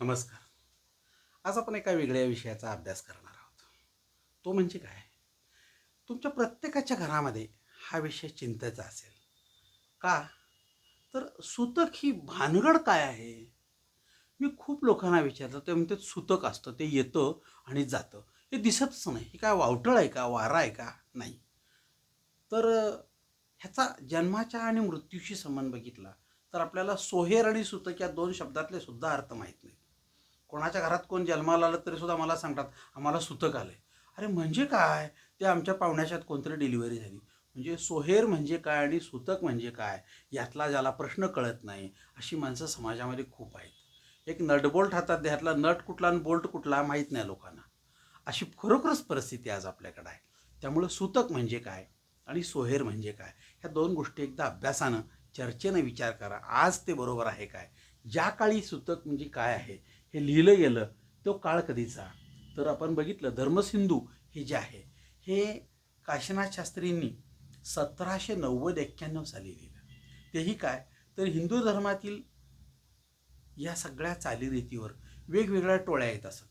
नमस्कार. आज आपण एका वेगळ्या विषयाचा अभ्यास करणार आहोत. तो म्हणजे काय? तुमच्या प्रत्येकाच्या घरामध्ये हा विषय चिंतेचा असेल. का? तर सुतक ही भानगड काय आहे? मी खूप लोकांना विचारलं ते म्हणते सुतक असतं ते येतं आणि जातं. हे दिसतच नाही. हे काय वावटळ आहे का? वारा आहे का? नाही. तर ह्याचा जन्माच्या आणि मृत्यूशी संबंध बघितला तर आपल्याला सोहेर आणि सुतक या दोन शब्दातले सुद्धा अर्थ माहीत नाही कोणाच्या घरात कोण जन्माला आलं तरी सुद्धा मला सांगतात आम्हाला सुतक आलंय. अरे म्हणजे काय? ते आमच्या पाहुण्याच्यात कोणतरी डिलिव्हरी झाली. म्हणजे सोहेर म्हणजे काय आणि सुतक म्हणजे काय? यातला ज्याला प्रश्न कळत नाही अशी माणसं समाजामध्ये खूप आहेत. एक नटबोल्ट हातात ह्यातला नट कुठला आणि बोल्ट कुठला माहीत नाही लोकांना. अशी खरोखरच परिस्थिती आज आपल्याकडे आहे. त्यामुळं सुतक म्हणजे काय आणि सोहेर म्हणजे काय? ह्या दोन गोष्टी एकदा अभ्यासानं चर्चेनं विचार करा. आज ते बरोबर आहे काय? ज्या काळी सुतक म्हणजे काय आहे हे लिहिलं गेलं तो काळ कधीचा? तर आपण बघितलं धर्मसिंधू हे जे आहे हे काशीनाथ शास्त्रींनी सतराशे नव्वद एक्क्याण्णव साली लिहिलं. तेही काय? तर हिंदू धर्मातील या सगळ्या चालीरीतीवर वेगवेगळ्या टोळ्या येत असत.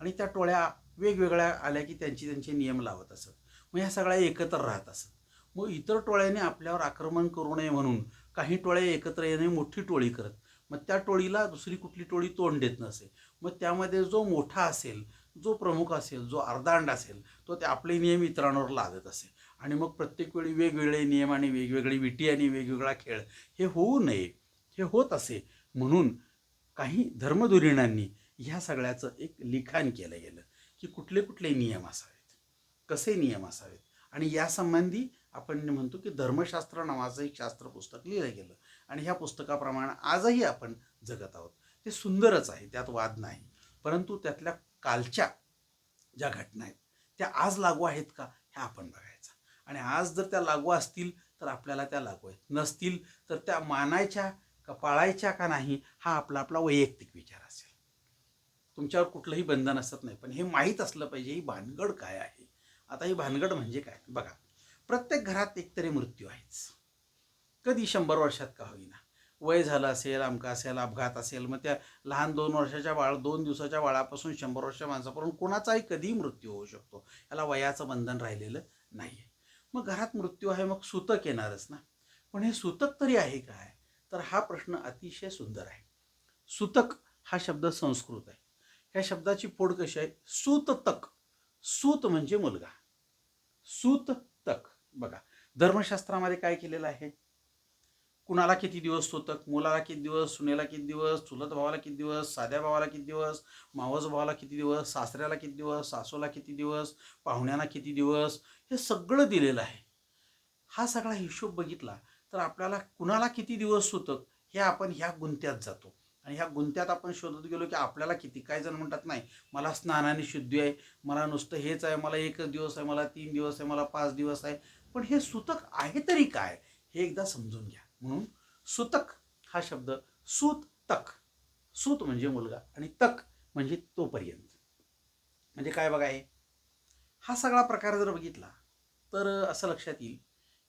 आणि त्या टोळ्या वेगवेगळ्या आल्या की त्यांची त्यांचे नियम लावत असत. मग ह्या सगळ्या एकत्र राहत असत. मग इतर टोळ्याने आपल्यावर आक्रमण करू नये म्हणून काही टोळ्या एकत्र येणे मोठी टोळी करत मग त्या टोळीला दुसरी कुठली टोळी तोंड देत नसे. मग त्यामध्ये जो मोठा असेल जो प्रमुख असेल जो अर्धांड असेल तो ते आपले नियम इतरांवर लादत असे. आणि मग प्रत्येक वेळी वेगवेगळे नियम आणि वेगवेगळी विटी आणि वेगवेगळा खेळ हे होऊ नये हे होत असे. म्हणून काही धर्मधुरीणांनी ह्या सगळ्याचं एक लिखाण केलं गेलं की कुठले कुठले नियम असावेत कसे नियम असावेत. आणि यासंबंधी आपण म्हणतो की धर्मशास्त्र नावाचं एक शास्त्र पुस्तक लिहिलं गेलं. आणि ह्या पुस्तकाप्रमाणे आजही आपण जगत आहोत. ते सुंदरच आहे त्यात वाद नाही. परंतु त्यातल्या कालच्या ज्या घटना आहेत त्या आज लागू आहेत का ह्या आपण बघायचा. आणि आज जर त्या लागू असतील तर आपल्याला त्या लागू आहेत. नसतील तर त्या मानायच्या का पाळायच्या का नाही हा आपला आपला वैयक्तिक विचार असेल. तुमच्यावर कुठलंही बंधन असत नाही पण हे माहीत असलं पाहिजे ही भानगड काय आहे? आता ही भानगड म्हणजे काय? बघा प्रत्येक घरात एकतरी मृत्यू आहेच. कधी शंभर वर्षात का होईना. वय झालं असेल अमका असेल अपघात असेल मग त्या लहान दोन वर्षाच्या बाळ दोन दिवसाच्या बाळापासून शंभर वर्ष माणसापर्यंत कोणाचाही कधीही मृत्यू होऊ शकतो. याला वयाचं बंधन राहिलेलं नाही आहे मग घरात मृत्यू आहे मग सूतक येणारच ना. पण हे सूतक तरी आहे काय? तर हा प्रश्न अतिशय सुंदर आहे. सूतक हा शब्द संस्कृत आहे. ह्या शब्दाची फोड कशी आहे? सूततक. सूत म्हणजे मुलगा. सूततक. बघा धर्मशास्त्रामध्ये काय केलेलं आहे? कुणाला किती दिवस सुतक मुलाला किती दिवस सुनेला किती दिवस चुलत भावाला किती दिवस साध्या भावाला किती दिवस मावस भावाला किती दिवस सासऱ्याला किती दिवस सासूला किती दिवस पाहुण्यांना किती दिवस हे सगळं दिलेलं आहे. हा सगळा हिशोब बघितला तर आपल्याला कुणाला किती दिवस सुतक हे आपण ह्या गुंत्यात जातो. आणि ह्या गुंत्यात आपण शोधत गेलो की आपल्याला किती काही जण म्हणतात नाही मला स्नानाने शुद्धी आहे मला नुसतं हेच आहे मला एकच दिवस आहे मला तीन दिवस आहे मला पाच दिवस आहे. पण हे सुतक आहे तरी काय हे एकदा समजून घ्या. म्हणून सूतक हा शब्द सूत तक. सूत म्हणजे मुलगा आणि तक म्हणजे तोपर्यंत. म्हणजे काय बघा हे? हा सगळा प्रकार जर बघितला तर असं लक्षात येईल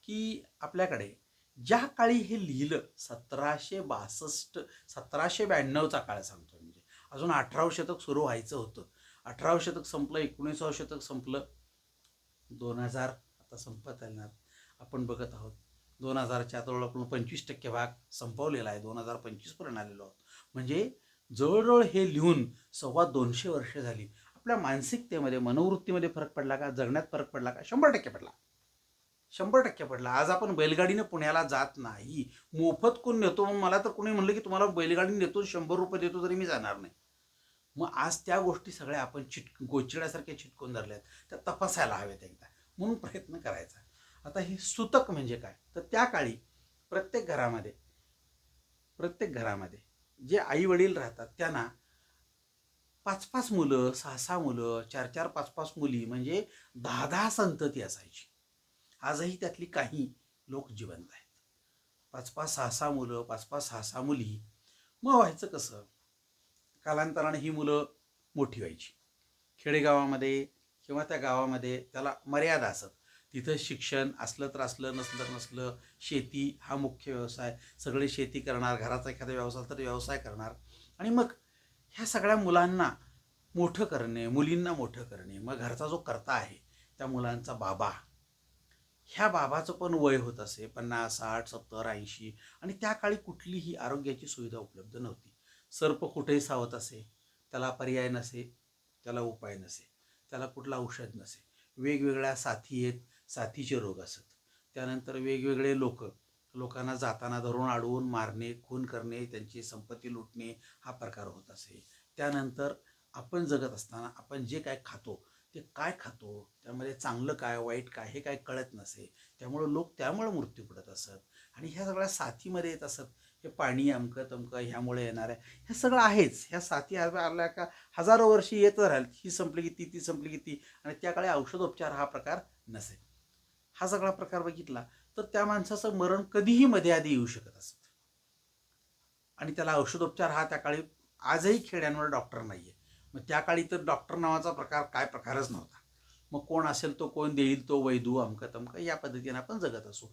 की आपल्याकडे ज्या काळी हे लिहिलं सतराशे बासष्ट सतराशे ब्याण्णवचा काळ सांगतो म्हणजे. अजून अठरावं शतक सुरू व्हायचं होतं. अठरावं शतक संपलं एकोणीसावं शतक संपलं. दोन हजार आता संपत येणार आपण बघत आहोत. दोन हजारच्या जवळ आपण पंचवीस टक्के भाग संपवलेला आहे. दोन हजार पंचवीसपर्यंत आलेलो आहोत. म्हणजे जवळजवळ हे लिहून सव्वा दोनशे वर्ष झाली. आपल्या मानसिकतेमध्ये मनोवृत्तीमध्ये फरक पडला का? जगण्यात फरक पडला का? शंभर टक्के पडला. शंभर टक्के पडला. आज आपण बैलगाडीनं पुण्याला जात नाही. मोफत कोण नेतो? मग मला तर कोणी म्हणलं की तुम्हाला बैलगाडी नेतो शंभर रुपये देतो तरी मी जाणार नाही. मग आज त्या गोष्टी सगळ्या आपण चिट गोचिड्यासारख्या चिटकून धरल्या आहेत त्या तपासायला हव्यात एकदा. म्हणून प्रयत्न करायचा. आता हे सुतक म्हणजे काय? तर त्या काळी प्रत्येक घरामध्ये प्रत्येक घरामध्ये जे आई वडील राहतात त्यांना पाच पाच मुलं सहा सहा मुलं चार चार पाच पाच मुली म्हणजे दहा दहा संतती असायची. आजही त्यातली काही लोक जिवंत आहेत. पाच पाच सहा सहा मुलं पाच पाच सहा सहा मुली. मग व्हायचं कसं? कालांतराने ही मुलं मोठी व्हायची. खेडेगावामध्ये किंवा त्या गावामध्ये त्याला मर्यादा असत. तिथं शिक्षण असलं तर असलं नसलं तर नसलं शेती हा मुख्य व्यवसाय. सगळे शेती करणार घराचा एखादा व्यवसाय तर व्यवसाय करणार. आणि मग ह्या सगळ्या मुलांना मोठं करणे मुलींना मोठं करणे मग घरचा जो करता आहे त्या मुलांचा बाबा. ह्या बाबाचं पण वय होत असे पन्नास साठ सत्तर ऐंशी. आणि त्या काळी कुठलीही आरोग्याची सुविधा उपलब्ध नव्हती. सर्प कुठेही सावत असे त्याला पर्याय नसे त्याला उपाय नसे त्याला कुठलं औषध नसे. वेगवेगळ्या साथी आहेत साथीचे रोग असत. त्यानंतर वेगवेगळे लोक लोकांना जाताना धरून अडवून मारणे खून करणे त्यांची संपत्ती लुटणे हा प्रकार होत असे. त्यानंतर आपण जगत असताना आपण जे काय खातो ते काय खातो त्यामध्ये चांगलं काय वाईट काय हे काय कळत नसे. त्यामुळं लोक त्यामुळं मृत्यू पडत असत. आणि ह्या सगळ्या साथीमध्ये येत असत. हे पाणी अमकं तमकं ह्यामुळे येणार आहे हे सगळं आहेच. ह्या साथी आल्या का हजारो वर्षी येत राहील. ही संपली की ती ती संपली की ती. आणि त्या काळी औषधोपचार हा प्रकार नसे. हा सगळा प्रकार बघितला तर त्या माणसाचं मरण कधीही मध्ये आधी येऊ शकत असत. आणि त्याला औषधोपचार हा त्या काळी आजही खेड्यांवर डॉक्टर नाही आहे मग त्या काळी तर डॉक्टर नावाचा प्रकार काय प्रकारच नव्हता. मग कोण असेल तो कोण देईल तो वैदू अमक तमक या पद्धतीने आपण जगत असू.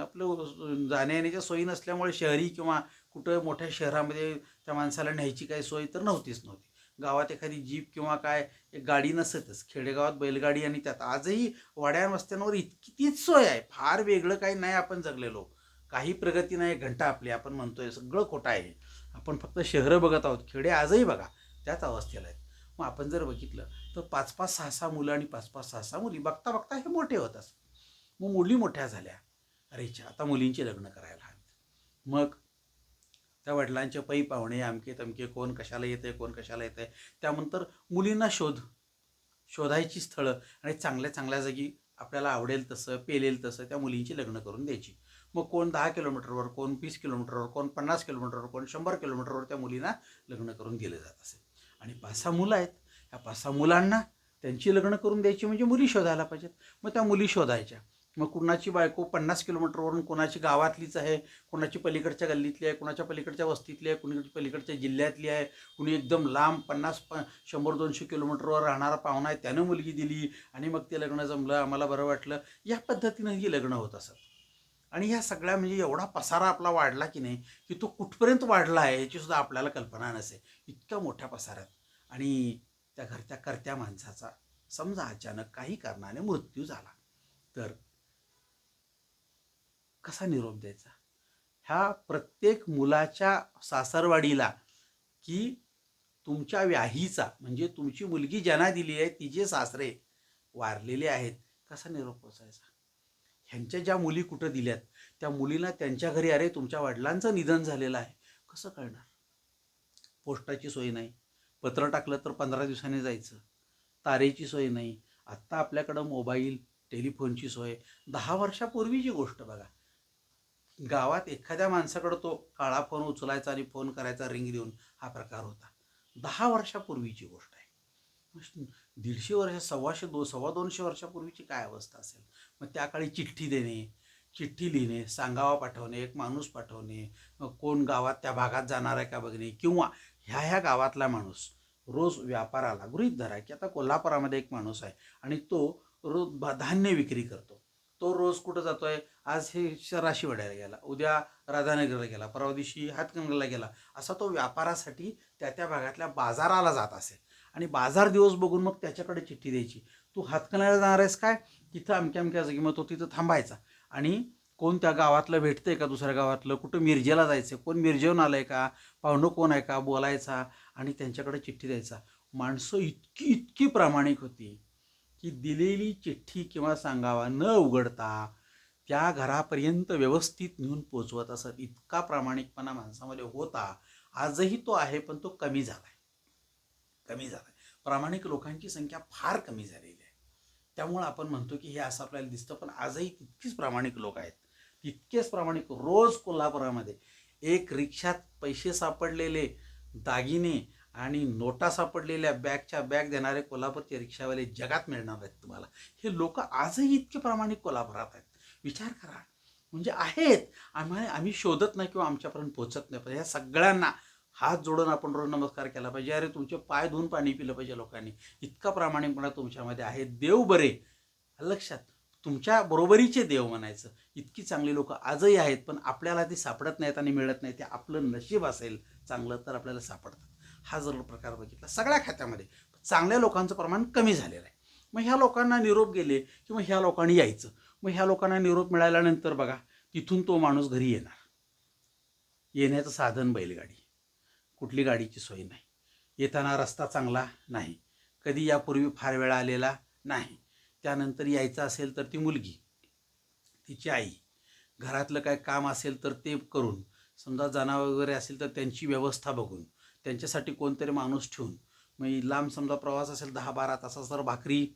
आपलं जाण्यायेण्याच्या सोयी नसल्यामुळे शहरी किंवा कुठं मोठ्या शहरामध्ये त्या माणसाला न्यायची काही सोय तर नव्हतीच नव्हती. गावात एखादी जीप किंवा काय एक गाडी नसतच. खेडेगावात बैलगाडी आणि त्यात आजही वाड्या वस्त्यांवर इतकी तीच सोय आहे. फार वेगळं काही नाही आपण जगलेलो. काही प्रगती नाही घंटा आपली. आपण म्हणतोय सगळं खोटं आहे. आपण फक्त शहरं बघत आहोत. खेडे आजही बघा त्याच अवस्थेला आहेत. मग आपण जर बघितलं तर पाच पाच सहा सहा मुलं आणि पाच पाच सहा सहा मुली बघता बघता हे मोठे होत असत मग मुली मोठ्या झाल्या. अरे आता मुलींची लग्न करायला हवीत. मग त्या वडिलांचे पै पाहुणे अमके तमके कोण कशाला येते कोण कशाला येते त्यानंतर मुलींना शोध शोधायची स्थळं आणि चांगल्या चांगल्या जागी आपल्याला आवडेल तसं पेलेल तसं त्या मुलींची लग्न करून द्यायची. मग कोण दहा किलोमीटरवर कोण वीस किलोमीटरवर कोण पन्नास किलोमीटरवर कोण शंभर किलोमीटरवर त्या मुलींना लग्न करून दिलं जात असेल आणि पाच सहा मुलं आहेत. ह्या पाच सहा मुलांना त्यांची लग्न करून द्यायची म्हणजे मुली शोधायला पाहिजेत. मग त्या मुली शोधायच्या. मग कुणाची बायको पन्नास किलोमीटरवरून कोणाची गावातलीच आहे कोणाची पलीकडच्या गल्लीतली आहे कोणाच्या पलीकडच्या वस्तीतली आहे कुणी पलीकडच्या जिल्ह्यातली आहे कुणी एकदम लांब पन्नास प शंभर दोनशे किलोमीटरवर राहणारा पाहुणा आहे त्यानं मुलगी दिली आणि मग ते लग्न जमलं आम्हाला बरं वाटलं. या पद्धतीनं ही लग्न होत असत. आणि ह्या सगळ्या म्हणजे एवढा पसारा आपला वाढला की नाही की तो कुठपर्यंत वाढला आहे याची सुद्धा आपल्याला कल्पना नसे. इतक्या मोठ्या पसाऱ्यात. आणि त्या घरच्या करत्या माणसाचा समजा अचानक काही कारणाने मृत्यू झाला तर कसा निरोप द्यायचा? ह्या प्रत्येक मुलाच्या सासरवाडीला की तुमच्या व्याहीचा म्हणजे तुमची मुलगी ज्यांना दिली आहे तिचे सासरे वारलेले आहेत कसा निरोप पोचायचा? ह्यांच्या ज्या मुली कुठं दिल्यात त्या मुलीला त्यांच्या घरी अरे तुमच्या वडिलांचं निधन झालेलं आहे कसं कळणार? पोस्टाची सोय नाही. पत्र टाकलं तर पंधरा दिवसांनी जायचं. तारेची सोय नाही. आत्ता आपल्याकडं मोबाईल टेलिफोनची सोय. दहा वर्षापूर्वीची गोष्ट बघा. गावात एखाद्या माणसाकडं तो काळा फोन उचलायचा आणि फोन करायचा रिंग देऊन हा प्रकार होता. दहा वर्षापूर्वीची गोष्ट आहे. दीडशे वर्ष सव्वाशे दो सव्वा दोनशे वर्षापूर्वीची काय अवस्था असेल? मग त्या काळी चिठ्ठी देणे चिठ्ठी लिहिणे सांगावा पाठवणे एक माणूस पाठवणे मग कोण गावात त्या भागात जाणार आहे का बघणे? किंवा ह्या ह्या गावातला माणूस रोज व्यापाराला गृहित धरा की आता कोल्हापुरामध्ये एक माणूस आहे आणि तो रोज धान्य विक्री करतो. तो रोज कुठं जातो आहे आज हे राशीवाड्याला गेला उद्या राधानगरला गेला परवा दिवशी हातकणंगला गेला असा तो व्यापारासाठी त्या त्या भागातल्या बाजाराला जात असेल. आणि बाजार दिवस बघून मग त्याच्याकडे चिठ्ठी द्यायची. तू हातकणंगल्याला जाणार आहेस काय? तिथं अमक्या अमक्या जागी मग तो तिथं थांबायचा. आणि कोण त्या गावातलं भेटतंय का दुसऱ्या गावातलं? कुठं मिरजेला जायचं कोण मिरजेहून आलं आहे का? पाहुणं कोण आहे का? बोलायचा आणि त्यांच्याकडे चिठ्ठी द्यायचा. माणसं इतकी इतकी प्रामाणिक होती की दिलेली चिठ्ठी किंवा सांगावा न उघडता त्या घरापर्यंत व्यवस्थित नेऊन पोचवत असत. इतका प्रामाणिकपणा माणसामध्ये होता. आजही तो आहे पण तो कमी झाला आहे कमी झाला आहे प्रामाणिक लोकांची संख्या फार कमी झालेली आहे. त्यामुळं आपण म्हणतो की हे असं आपल्याला दिसतं पण आजही तितकीच प्रामाणिक लोक आहेत. तितकेच प्रामाणिक रोज कोल्हापुरामध्ये. एक रिक्षात पैसे सापडलेले दागिने आणि नोटा सापडलेल्या बॅगच्या बॅग देणारे कोल्हापूरचे रिक्षावाले जगात मिळणार आहेत तुम्हाला. हे लोक आजही इतके प्रामाणिक कोल्हापुरात आहेत. विचार करा. म्हणजे आहेत. आम्हाला आम्ही शोधत नाही किंवा आमच्यापर्यंत पोचत नाही. पण या सगळ्यांना हात जोडून आपण रोज नमस्कार केला पाहिजे. अरे तुमचे पाय धुवून पाणी पिलं पाहिजे लोकांनी. इतका प्रामाणिकपणा तुमच्यामध्ये आहे. देव बरे. लक्षात. तुमच्या बरोबरीचे देव म्हणायचं. इतकी चांगली लोक आजही आहेत पण आपल्याला ती सापडत नाहीत आणि मिळत नाही ते आपलं नशीब असेल चांगलं तर आपल्याला सापडतात हा जर प्रकार बघितला. सगळ्या खात्यामध्ये. चांगल्या लोकांचं प्रमाण कमी झालेलं आहे. मग ह्या लोकांना निरोप गेले की मग ह्या लोकांनी यायचं. मग ह्या लोकांना निरोप मिळाल्यानंतर बघा तिथून तो माणूस घरी येणार. येण्याचं साधन बैलगाडी. कुठली गाडीची सोय नाही. येताना रस्ता चांगला नाही. कधी यापूर्वी फार वेळा आलेला नाही. त्यानंतर यायचं असेल तर ती मुलगी तिची आई. घरातलं काय काम असेल तर ते करून समजा जनावर वगैरे असेल तर त्यांची व्यवस्था बघून त्यांच्यासाठी कोणतरी माणूस ठेवून. मग लांब समजा प्रवास असेल दहा बारा तासाचा तर भाकरी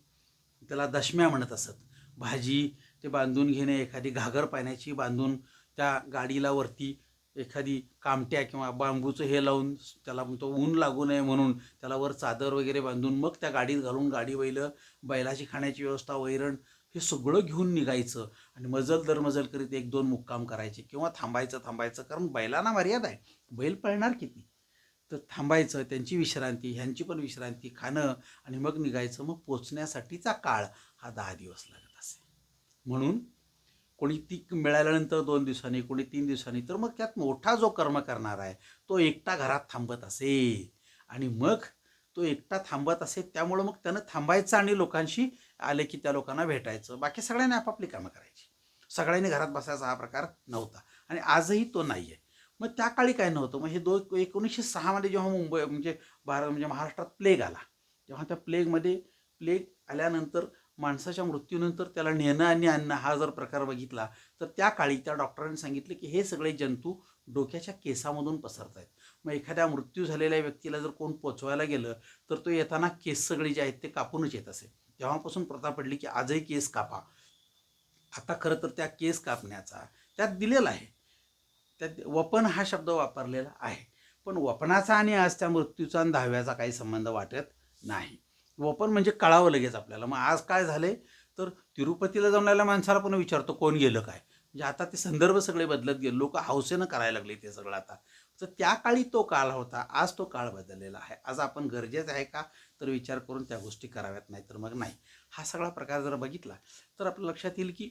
त्याला दशम्या म्हणत असत. भाजी ते बांधून घेणे एखादी घागर पाण्याची बांधून त्या गाडीला वरती एखादी कामट्या किंवा बांबूचं हे लावून त्याला तो ऊन लागू नये म्हणून त्याला वर चादर वगैरे बांधून मग त्या गाडीत घालून गाडी बैल बैलाची खाण्याची व्यवस्था वैरण हे सगळं घेऊन निघायचं आणि मजल दर मजल करीत एक दोन मुक्काम करायचे किंवा थांबायचं थांबायचं. कारण बैलांना मर्यादा आहे. बैल पळणार किती? तर थांबायचं त्यांची विश्रांती ह्यांची पण विश्रांती खाणं आणि मग निघायचं. मग पोचण्यासाठीचा काळ हा दहा दिवस लागत असे. म्हणून कोणी ती मिळाल्यानंतर दोन दिवसांनी कोणी तीन दिवसांनी तर मग त्यात मोठा जो कर्म करणार आहे तो एकटा घरात थांबत असे. आणि मग तो एकटा थांबत असे त्यामुळं मग त्यानं थांबायचं आणि लोकांशी आले की त्या लोकांना भेटायचं. बाकी सगळ्यांनी आपापली कामं करायची. सगळ्यांनी घरात बसायचा हा प्रकार नव्हता. आणि आजही तो नाही आहे मग त्या काळी काय नव्हतं? मग हे दो एकोणीसशे सहामध्ये जेव्हा मुंबई म्हणजे भारत म्हणजे महाराष्ट्रात प्लेग आला तेव्हा त्या प्लेगमध्ये प्लेग आल्यानंतर माणसाच्या मृत्यूनंतर त्याला नेणं आणि आणणं हा जर प्रकार बघितला तर त्या काळी त्या डॉक्टरांनी सांगितलं की हे सगळे जंतू डोक्याच्या केसामधून पसरत आहेत मग एखाद्या मृत्यू झालेल्या व्यक्तीला जर कोण पोचवायला गेलं तर तो येताना केस सगळे जे आहेत ते कापूनच येत असे. तेव्हापासून प्रथा पडली की आजही केस कापा. आता खरं तर त्या केस कापण्याचा त्यात दिलेला आहे. त्यात वपन हा शब्द वापरलेला आहे. पण वपनाचा आणि आज त्या मृत्यूचा आणि दहाव्याचा काही संबंध वाटत नाही. पण म्हणजे कळावं लगेच आपल्याला. मग आज काय झाले तर तिरुपतीला जाऊन राहिल्या माणसाला पण विचारतो कोण गेलं काय? म्हणजे आता ते संदर्भ सगळे बदलत गेले. लोक हौसेनं करायला लागले ते सगळं आता. तर त्या काळी तो काळ होता. आज तो काळ बदललेला आहे. आज आपण गरजेचं आहे का? तर विचार करून त्या गोष्टी कराव्यात नाही तर मग नाही. हा सगळा प्रकार जर बघितला तर आपल्या लक्षात येईल की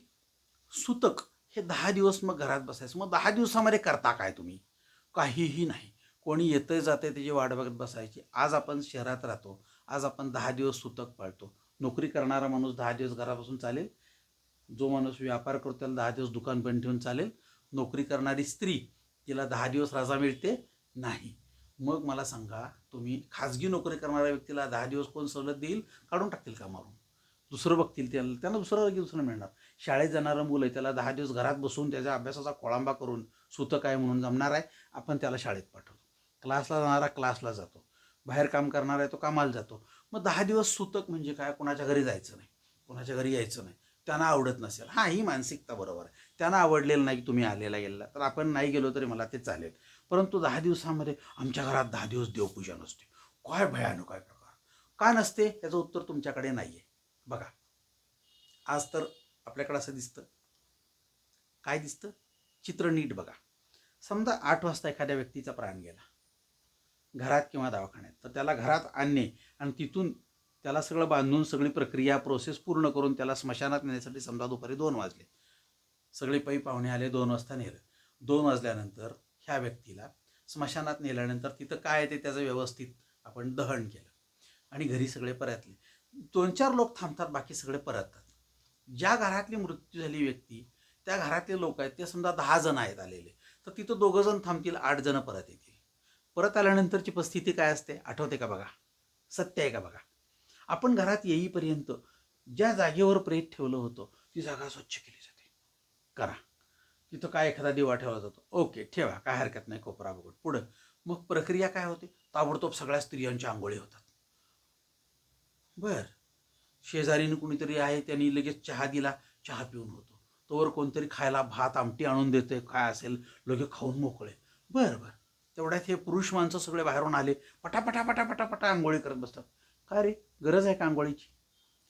सुतक हे दहा दिवस मग घरात बसायचं. मग दहा दिवसामध्ये करता काय तुम्ही? काहीही नाही. कोणी येतं जाते त्याची वाट बघत बसायची. आज आपण शहरात राहतो. आज आपण दहा दिवस सुतक पाळतो. नोकरी करणारा माणूस दहा दिवस घरापासून चालेल. जो माणूस व्यापार करतो त्याला दहा दिवस दुकान बंद ठेवून चालेल. नोकरी करणारी स्त्री तिला दहा दिवस रजा मिळते? नाही. मग मला सांगा तुम्ही खाजगी नोकरी करणाऱ्या व्यक्तीला दहा दिवस कोण सवलत देईल? काढून टाकतील कामावरून दुसरं बघतील त्याला त्यांना दुसरं दुसरं मिळणार. शाळेत जाणारं मुलं आहे त्याला दहा दिवस घरात बसून त्याच्या अभ्यासाचा कोळांबा करून सुतक आहे म्हणून जमणार आहे. आपण त्याला शाळेत पाठवतो. क्लासला जाणारा क्लासला जातो. बाहेर काम करणार आहे तो कामाला जातो. मग दहा दिवस सुतक म्हणजे काय? कोणाच्या घरी जायचं नाही. कोणाच्या घरी यायचं नाही. त्यांना आवडत नसेल. हां ही मानसिकता बरोबर आहे. त्यांना आवडलेलं नाही की तुम्ही आलेला गेलेला. तर आपण नाही गेलो तरी मला ते चालेल. परंतु दहा दिवसामध्ये आमच्या घरात दहा दिवस देवपूजा नसते. काय भयानक आहे प्रकार. का नसते? याचं उत्तर तुमच्याकडे नाही आहे बघा. आज तर आपल्याकडं असं दिसतं. काय दिसतं? चित्र नीट बघा. समजा आठ वाजता एखाद्या व्यक्तीचा प्राण गेला. घरात किंवा दवाखान्यात. तर त्याला घरात आणणे आणि तिथून त्याला सगळं बांधून सगळी प्रक्रिया प्रोसेस पूर्ण करून त्याला स्मशानात नेण्यासाठी समजा दुपारी दोन वाजले. सगळे पै पाहुणे आले दोन वाजता नेलं. दोन वाजल्यानंतर ह्या व्यक्तीला स्मशानात नेल्यानंतर तिथं काय ते त्याचं व्यवस्थित आपण दहन केलं. आणि घरी सगळे परतले. दोन चार लोक थांबतात बाकी सगळे परततात. ज्या घरातली मृत्यू झाली व्यक्ती त्या घरातले लोक आहेत ते समजा दहा जण आहेत आलेले. तर तिथं दोघं जण थांबतील आठ जण परत येतील. परत आल्यानंतरची परिस्थिती काय असते? आठवते का बघा? सत्य आहे का बघा? आपण घरात येईपर्यंत ज्या जागेवर प्रेत ठेवलं होतं ती जागा स्वच्छ केली जाते. करा. तिथं काय एखादा दिवा ठेवला जातो. ओके ठेवा. काय हरकत नाही कोपरा बघून. पुढं. मग प्रक्रिया काय होते? ताबडतोब सगळ्या स्त्रियांच्या आंघोळी होतात. बर. शेजारीनं कुणीतरी आहे त्यांनी लगेच चहा दिला चहा पिऊन होतो. तोवर कोणतरी खायला भात आमटी आणून देते काय असेल लगे खाऊन मोकळे. बरं बरं. तेवढ्यात हे पुरुष माणसं सगळे बाहेरून आले पटापटा पटापटा पटा आंघोळी करत बसतात. काय रे? गरज आहे का आंघोळीची?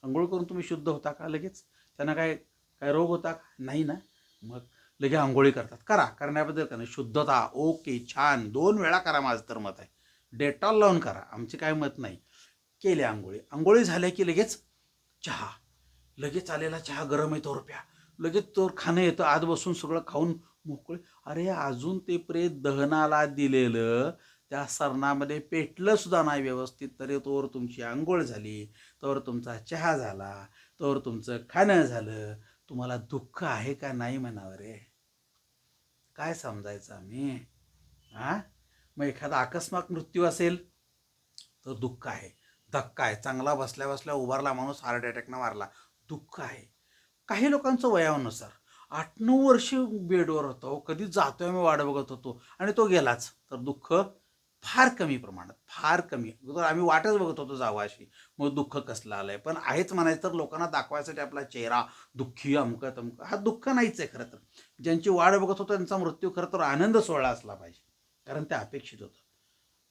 आंघोळ करून तुम्ही शुद्ध होता का लगेच? त्यांना काय काय रोग होता का? नाही ना. मग लगे आंघोळी करतात. करा. करण्याबद्दल का नाही. शुद्धता. ओके छान. दोन वेळा करा माझं तर मत आहे. डेटॉल लावून करा. आमचे काय मत नाही. केले आंघोळी. आंघोळी झाल्या की लगेच चहा. लगेच आलेला चहा गरम येतो रुपया. लगेच तो खाणं येतं. आत बसून सगळं खाऊन मोकळे. अरे अजून ते प्रेत दहनाला दिलेलं त्या सरणामध्ये पेटलं सुद्धा नाही व्यवस्थित तरी तोवर तुमची आंघोळ झाली तोवर तुमचा चहा झाला तोवर तुमचं खाणं झालं. तुम्हाला दुःख आहे का नाही म्हणावं रे? काय समजायचं आम्ही? हां मग एखादा आकस्मात मृत्यू असेल तर दुःख आहे. धक्का आहे. चांगला बसल्या बसल्या उभारला माणूस हार्ट अटॅकनं मारला. दुःख आहे. काही लोकांचं वयानुसार. आठ नऊ वर्ष बेडवर होतो. कधी जातोय मी वाट बघत होतो. आणि तो गेलाच. तर दुःख फार कमी प्रमाणात फार कमी. तर आम्ही वाटच बघत होतो जावं अशी मग दुःख कसलं आलं आहे पण आहेच म्हणायचं तर लोकांना दाखवायसाठी आपला चेहरा दुःखी अमकं तमकं हा दुःख नाहीच आहे खरं तर. ज्यांची वाढ बघत होतो त्यांचा मृत्यू खरं तर आनंद सोहळा असला पाहिजे. कारण ते अपेक्षित होतं.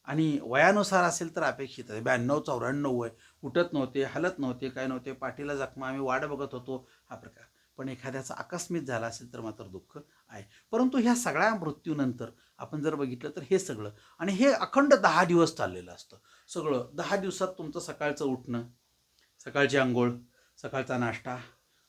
आणि वयानुसार असेल तर अपेक्षित आहे. ब्याण्णव चौऱ्याण्णव वय उठत नव्हते हलत नव्हते काय नव्हते पाठीला जखमा आम्ही वाट बघत होतो. हा प्रकार. पण एखाद्याचा आकस्मित झाला असेल तर मात्र दुःख आहे. परंतु ह्या सगळ्या मृत्यूनंतर आपण जर बघितलं तर हे सगळं आणि हे अखंड दहा दिवस चाललेलं असतं. सगळं दहा दिवसात तुमचं सकाळचं उठणं सकाळची आंघोळ सकाळचा नाश्ता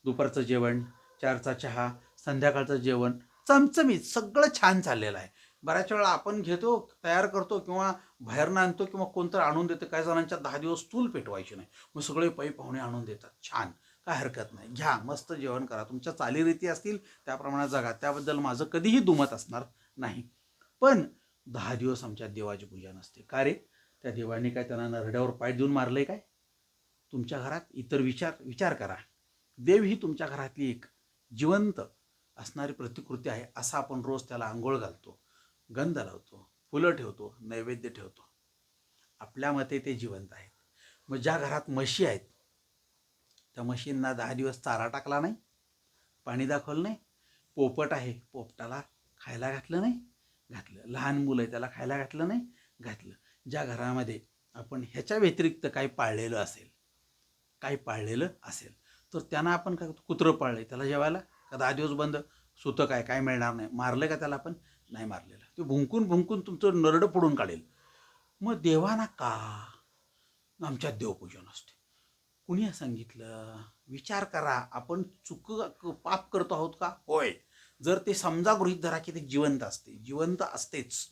दुपारचं जेवण चारचा चहा संध्याकाळचं जेवण चमचमीत सगळं छान चाललेलं आहे. बऱ्याच वेळा आपण घेतो तयार करतो किंवा बाहेरनं आणतो किंवा कोणतं आणून देतं काही जणांच्या दहा दिवस चूल पेटवायची नाही. मग सगळे पै पाहुणे आणून देतात. छान. काय हरकत नाही. घ्या मस्त जेवण करा. तुमच्या चालीरीती असतील त्याप्रमाणे जगा. त्याबद्दल माझं कधीही दुमत असणार नाही. पण दहा दिवस आमच्या देवाची पूजा नसते. का रे? त्या देवाने काय त्यांना नरड्यावर पाय देऊन मारलंय काय? तुमच्या घरात इतर विचार विचार करा. देव ही तुमच्या घरातली एक जिवंत असणारी प्रतिकृती आहे असा आपण रोज त्याला आंघोळ घालतो गंध लावतो फुलं ठेवतो नैवेद्य ठेवतो. आपल्या मते ते जिवंत आहेत. मग ज्या घरात म्हशी आहेत त्या म्हशींना दहा दिवस चारा टाकला नाही पाणी दाखवलं नाही पोपट आहे पोपटाला खायला घातलं नाही घातलं लहान मुलं आहे त्याला खायला घातलं नाही घातलं. ज्या घरामध्ये आपण ह्याच्या व्यतिरिक्त काही पाळलेलं असेल काही पाळलेलं असेल तर त्यांना आपण काय करतो? कुत्रं आहे त्याला जेवायला का दहा दिवस बंद सुतं काय काय मिळणार नाही मारलं का त्याला आपण? नाही मारलेलं. ते भुंकून भुंकून तुमचं नरडं पडून काढेल. मग देवाना का? आमच्यात देवपूजन असते. कुणी सांगितलं? विचार करा. आपण चुक पाप करतो आहोत का? होय. जर ते समजा गृहित धरा की ते जिवंत असते. जिवंत असतेच.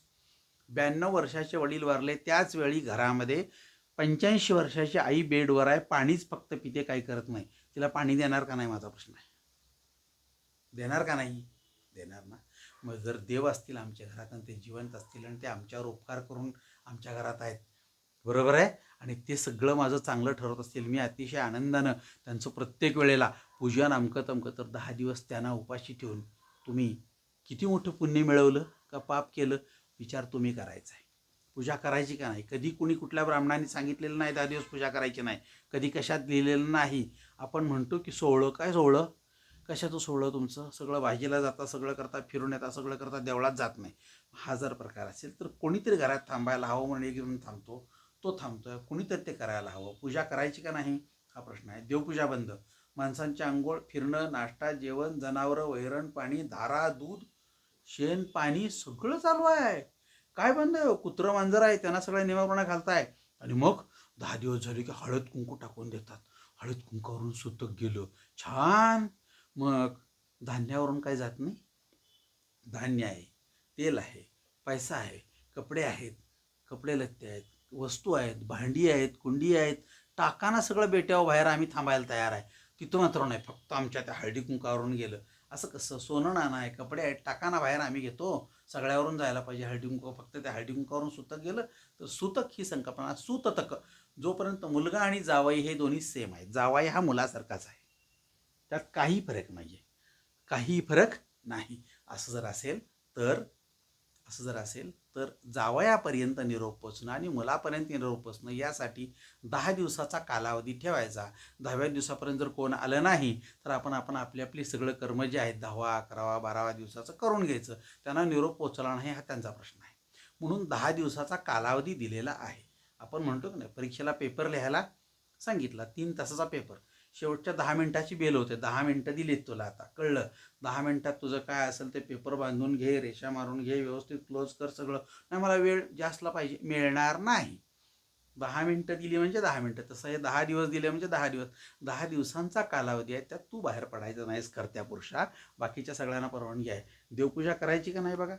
ब्याण्णव वर्षाचे वडील वारले. त्याच वेळी घरामध्ये पंच्याऐंशी वर्षाची आई बेडवर आहे. पाणीच फक्त पिते काही करत नाही. तिला पाणी देणार का नाही? माझा प्रश्न आहे. देणार का नाही? देणार ना. मग जर देव असतील आमच्या घरात आणि ते जिवंत असतील आणि ते आमच्यावर उपकार करून आमच्या घरात आहेत बरोबर आहे? आणि ते सगळं माझं चांगलं ठरत असतील. मी अतिशय आनंदानं त्यांचं प्रत्येक वेळेला पूजन अमकं तमकं तर दहा दिवस त्यांना उपाशी ठेवून तुम्ही किती मोठं पुण्य मिळवलं का पाप केलं विचार तुम्ही करायचा आहे. पूजा करायची का नाही? कधी कुणी कुठल्या ब्राह्मणाने सांगितलेलं नाही दहा दिवस पूजा करायची नाही. कधी कशात लिहिलेलं नाही. आपण म्हणतो की सोहळं काय सोहळं? कशाचं सोहळं तुमचं? सगळं भाजीला जाता सगळं करता फिरून येता सगळं करता देवळात जात नाही. हा जर प्रकार असेल तर कोणीतरी घरात थांबायला हवं म्हणून एक घेऊन थांबतो. तो थांबतोय. कुणीतरी ते करायला हवं. पूजा करायची का नाही? हा प्रश्न आहे. देवपूजा बंद. माणसांची आंघोळ फिरणं नाश्ता जेवण जनावरं वैरण पाणी धारा दूध शेण पाणी सगळं चालू आहे. काय बंद आहे हो? कुत्रं मांजर आहे. त्यांना सगळ्या नियमाप्रमाणे घालताय. आणि मग दहा दिवस झाले की हळद कुंकू टाकून देतात. हळद कुंकावरून सुतक गेलं. छान! मग धान्यावरून काय जात नाही? धान्य आहे. तेल आहे. पैसा आहे. कपडे आहेत. कपडे लत्ते आहेत. वस्तू आहेत भांडी आहेत कुंडी आहेत टाकाना सगळं बेट्यावर बाहेर आम्ही थांबायला तयार आहे. तिथं मात्र नाही फक्त आमच्या त्या हळदी कुंकावरून गेलं. असं कसं सोनं नाणं आहे कपडे आहेत टाकाना बाहेर आम्ही घेतो. सगळ्यावरून जायला पाहिजे हळदी कुंकू फक्त त्या हळदी कुंकावरून सुतक गेलं तर सुतक ही संकल्पना सुततक. जोपर्यंत मुलगा आणि जावाई हे दोन्ही सेम आहेत जावाई हा मुलासारखाच आहे. त्यात काही फरक नाही आहे काही फरक नाही. असं जर असेल तर असं जर असेल तर जावयापर्यंत निरोप पोचणं आणि मुलापर्यंत निरोप पोचणं यासाठी दहा दिवसाचा कालावधी ठेवायचा. दहाव्या दिवसापर्यंत जर कोण आलं नाही तर आपण आपण आपली आपली सगळं कर्म जे आहेत दहावा अकरावा बारावा दिवसाचं करून घ्यायचं. त्यांना निरोप पोचला नाही हा त्यांचा प्रश्न आहे. म्हणून दहा दिवसाचा कालावधी दिलेला आहे. आपण म्हणतो की नाही परीक्षेला पेपर लिहायला सांगितला तीन तासाचा पेपर शेवटच्या दहा मिनिटाची बेल होते. दहा मिनटं दिलीत तुला आता. कळलं? दहा मिनटात तुझं काय असेल ते पेपर बांधून घे रेषा मारून घे व्यवस्थित क्लोज कर सगळं. नाही मला वेळ जास्तला पाहिजे. मिळणार नाही. दहा मिनटं दिली म्हणजे दहा मिनटं. तसं हे दहा दिवस दिले म्हणजे दहा दिवस. दहा दिवसांचा कालावधी आहे. त्यात तू बाहेर पडायचं नाहीस करत्या पुरुषा बाकीच्या सगळ्यांना परवानगी आहे. देवपूजा करायची का नाही बघा?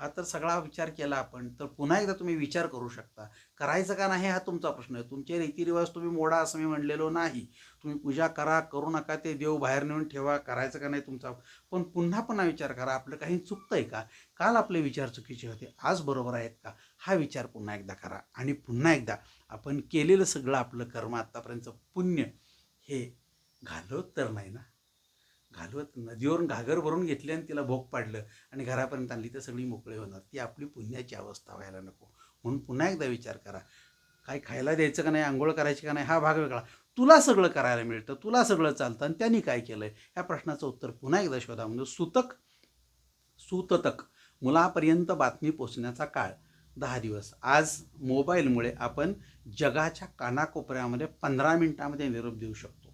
हा तर सगळा विचार केला आपण तर पुन्हा एकदा तुम्ही विचार करू शकता. करायचं का नाही हा तुमचा प्रश्न आहे. तुमचे रीतिरिवाज तुम्ही मोडा असं मी म्हणलेलो नाही. तुम्ही पूजा करा करू नका ते देव बाहेर नेऊन ठेवा करायचं का नाही तुमचा. पण पुन्हा पुन्हा विचार करा. आपलं काही चुकतंय का? काल आपले विचार चुकीचे होते आज बरोबर आहेत का? हा विचार पुन्हा एकदा करा. आणि पुन्हा एकदा आपण केलेलं सगळं आपलं कर्म आत्तापर्यंतचं पुण्य हे घालवत तर नाही ना? घालवत नदीवरून घागर भरून घेतली आणि तिला भोग पाडलं आणि घरापर्यंत आणली तर सगळी मोकळी होणार. ती आपली पुण्याची अवस्था व्हायला नको. म्हणून पुन्हा एकदा विचार करा. काय खायला द्यायचं का नाही आंघोळ करायची का नाही हा भाग वेगळा. तुला सगळं करायला मिळतं तुला सगळं चालतं आणि त्यांनी काय केलं आहे ह्या प्रश्नाचं उत्तर पुन्हा एकदा शोधा. म्हणजे सुतक सुततक. मुलापर्यंत बातमी पोचण्याचा काळ. दहा दिवस. आज मोबाईलमुळे आपण जगाच्या कानाकोपऱ्यामध्ये पंधरा मिनिटामध्ये निरोप देऊ शकतो.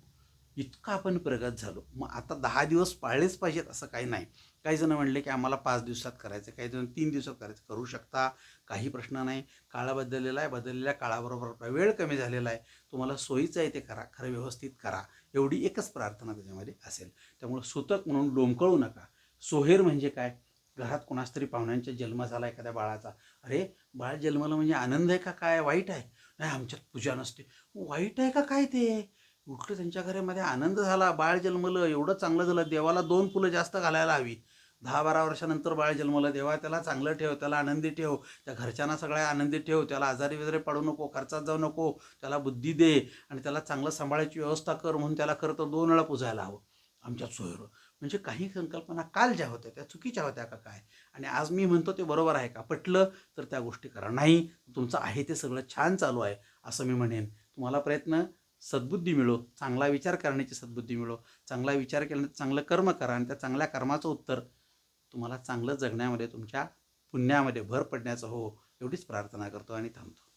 इतकं आपण प्रगत झालो. मग आता दहा दिवस पाळलेच पाहिजेत असं काही नाही. काही जण म्हणले की आम्हाला पाच दिवसात करायचं काही जण तीन दिवसात करायचं. करू शकता काही प्रश्न नाही. काळ बदललेला आहे. बदललेल्या काळाबरोबर वेळ कमी झालेला आहे. तुम्हाला सोयीचं आहे ते करा खरं व्यवस्थित करा. एवढी एकच प्रार्थना त्याच्यामध्ये असेल. त्यामुळे सुतक म्हणून लोंबकळू नका. सोहेर म्हणजे काय? घरात कोणास तरी पाहुण्यांचा जन्म झाला एखाद्या बाळाचा. अरे बाळ जन्माला म्हणजे आनंद आहे का? काय? वाईट आहे. नाही आमच्यात पूजा नसते. वाईट आहे का काय ते? उठलं त्यांच्या घरामध्ये आनंद झाला. बाळ जन्मलं एवढं चांगलं झालं. देवाला दोन फुलं जास्त घालायला हवी. दहा बारा वर्षानंतर बाळ जन्मलं. देवा त्याला चांगलं ठेव त्याला आनंदी ठेव. त्या घरच्यांना सगळ्या आनंदी ठेव. त्याला आजारी वगैरे पडू नको खर्चात जाऊ नको. त्याला बुद्धी दे आणि त्याला चांगलं सांभाळायची व्यवस्था कर म्हणून त्याला खरं तर दोन वेळा पुजायला हवं. आमच्या सोयरं. म्हणजे काही संकल्पना काल ज्या होत्या त्या चुकीच्या होत्या का काय? आणि आज मी म्हणतो ते बरोबर आहे का? पटलं तर त्या गोष्टी करा. नाही तुमचं आहे ते सगळं छान चालू आहे असं मी म्हणेन. तुम्हाला प्रयत्न सद्बुद्धी मिळो चांगला विचार करण्याची सद्बुद्धी मिळो चांगला विचार केल्यानंतर चांगलं कर्म करा आणि त्या चांगल्या कर्माचं उत्तर तुम्हाला चांगलं जगण्यामध्ये तुमच्या पुण्यामध्ये भर पडण्याचं हो एवढीच प्रार्थना करतो आणि थांबतो.